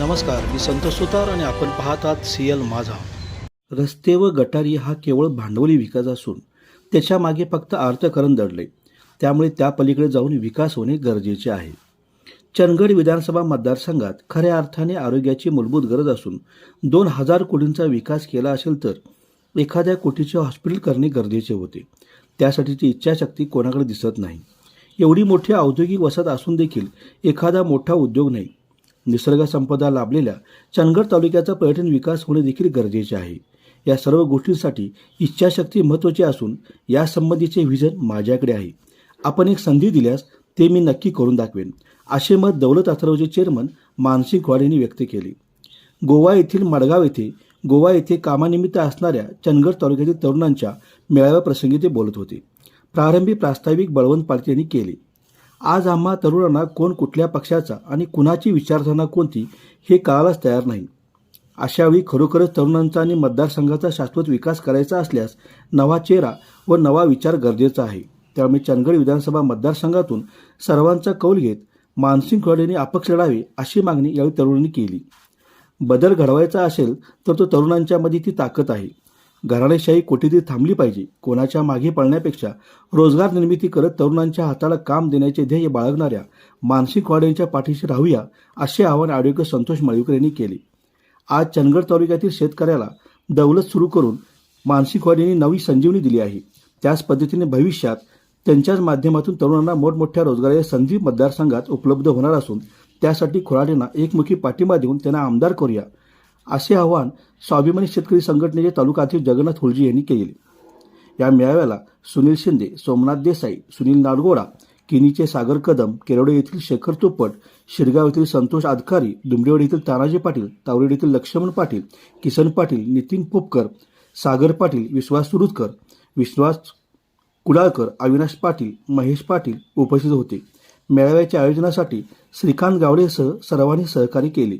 नमस्कार मी संतोष सुतार आणि आपण पाहतात सी एल माझा. रस्ते व गटारी हा केवळ भांडवली विकास असून त्याच्यामागे फक्त अर्थकरण दडले. त्यामुळे त्या पलीकडे जाऊन विकास होणे गरजेचे आहे. चंदगड विधानसभा मतदारसंघात खऱ्या अर्थाने आरोग्याची मूलभूत गरज असून दोन हजार कोटींचा विकास केला असेल तर एखाद्या कोटीचे हॉस्पिटल करणे गरजेचे होते. त्यासाठीची इच्छाशक्ती कोणाकडे दिसत नाही. एवढी मोठी औद्योगिक वसाहत असून देखील एखादा मोठा उद्योग नाही. निसर्ग संपदा लाभलेल्या चंदगड तालुक्याचा पर्यटन विकास होणे देखील गरजेचे आहे. या सर्व गोष्टींसाठी इच्छाशक्ती महत्त्वाची असून यासंबंधीचे व्हिजन माझ्याकडे आहे. आपण एक संधी दिल्यास ते मी नक्की करून दाखवेन असे मत दौलत अथर्वचे चेअरमन मानसिक घोड यांनी व्यक्त केले. गोवा येथील मडगाव येथे गोवा येथे कामानिमित्त असणाऱ्या चंदगड तालुक्यातील तरुणांच्या मेळाव्याप्रसंगी ते बोलत होते. प्रारंभी प्रास्ताविक बळवंत पाटील यांनी केले. आज आम्हा तरुणांना कोण कुठल्या पक्षाचा आणि कुणाची विचारधारणा कोणती हे कळायलाच तयार नाही. अशावेळी खरोखरच तरुणांचा आणि मतदारसंघाचा शाश्वत विकास करायचा असल्यास नवा चेहरा व नवा विचार गरजेचा आहे. त्यामुळे चंदगड विधानसभा मतदारसंघातून सर्वांचा कौल घेत मानसिंग खड यांनी अपक्ष लढावे अशी मागणी यावेळी तरुणांनी केली. बदल घडवायचा असेल तर तो तरुणांच्यामध्ये ती ताकद आहे. घराणेशाही कोठेतरी थांबली पाहिजे. कोणाच्या मागे पळण्यापेक्षा रोजगार निर्मिती करत तरुणांच्या हाताला काम देण्याचे ध्येय बाळगणाऱ्या मानसिक वाड्यांच्या पाठीशी राहूया असे आवाहन आरोग्य संतोष मळीकर यांनी केले. आज चंदगड तालुक्यातील शेतकऱ्याला दौलत सुरू करून मानसिक वाढ नवी संजीवनी दिली आहे. त्याच पद्धतीने भविष्यात त्यांच्याच माध्यमातून तरुणांना मोठमोठ्या रोजगाराच्या संधी मतदारसंघात उपलब्ध होणार असून त्यासाठी खोराडेंना एकमुखी पाठिंबा देऊन त्यांना आमदार करूया असे आवाहन स्वाभिमानी शेतकरी संघटनेचे तालुकातील जगन्नाथ हुलजी यांनी केले या मेळाव्याला सुनील शिंदे सोमनाथ देसाई सुनील नाडगोडा किनीचे सागर कदम केरवडे येथील शेखर तुपट शिरगाव येथील संतोष आदकारी डुंबरेवाडी येथील तानाजी पाटील तावरेड येथील लक्ष्मण पाटील किसन पाटील नितीन पुपकर सागर पाटील विश्वास सुरुतकर विश्वास कुडाळकर अविनाश पाटील महेश पाटील उपस्थित होते. मेळाव्याच्या आयोजनासाठी श्रीकांत गावडेसह सर्वांनी सहकार्य केले.